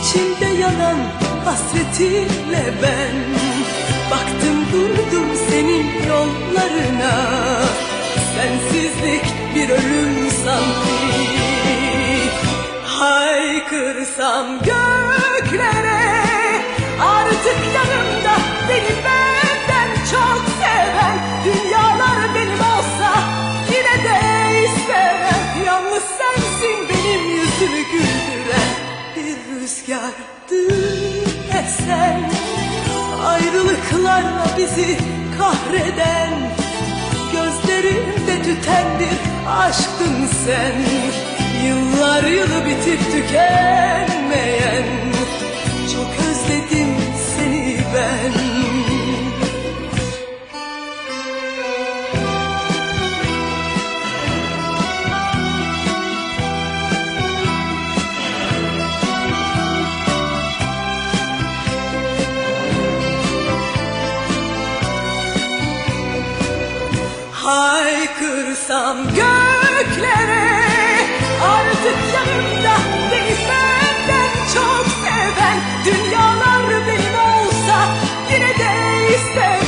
İçimde yanan hasretinle ben Baktım durdum senin yollarına. Sensizlik bir ölüm sanki. Haykırsam göklere esen Ayrılıklarla bizi kahreden Gözlerimde tüten bir aşktın sen. Yıllar yılı bitip tükenmeyen Haykırsam göklere Artık yanımda beni benden çok seven Dünyalar benim olsa yine de istemem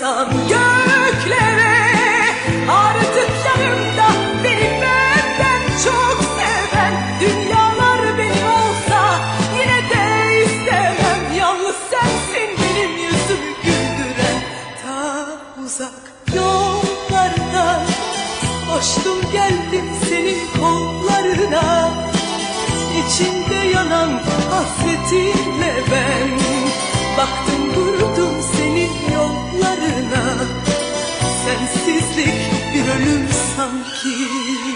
Haykırsam göklere Artık yanımda beni benden çok seven Dünyalar benim olsa yine de istemem. Yalnız sensin benim yüzümü güldüren. Ta uzak yollardan Koştum geldim senin kollarına. İçimde yanan hasretinle 勇气。